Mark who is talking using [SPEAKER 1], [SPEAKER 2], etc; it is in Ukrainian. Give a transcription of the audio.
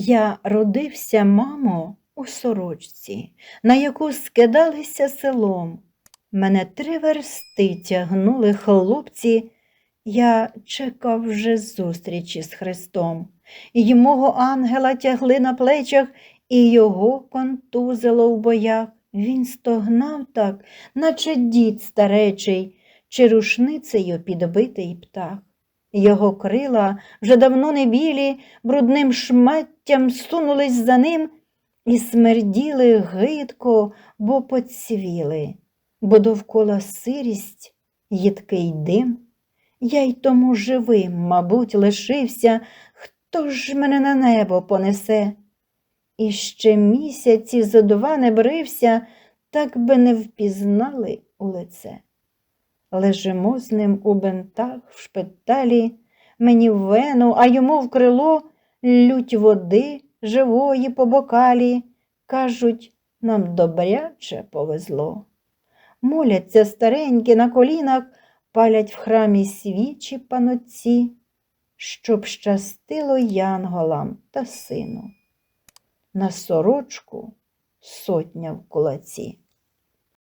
[SPEAKER 1] Я родився, мамо, у сорочці, на яку скидалися селом. Мене три версти тягнули хлопці, я чекав вже зустрічі з Христом. І мого ангела тягли на плечах, і його контузило в боях. Він стогнав так, наче дід старечий, чи рушницею підбитий птах. Його крила вже давно не білі, брудним шматтям сунулись за ним і смерділи гидко, бо поцвіли, бо довкола сирість, їдкий дим. Я й тому живим, мабуть, лишився, хто ж мене на небо понесе? І ще місяці зо два не брився, так би не впізнали у лице. Лежимо з ним у бентах в шпиталі, мені в вену, а йому в крило лють води живої по бокалі. Кажуть, нам добряче повезло. Моляться старенькі на колінах, палять в храмі свічі панотці, щоб щастило янголам та сину. На сорочку сотня в кулаці.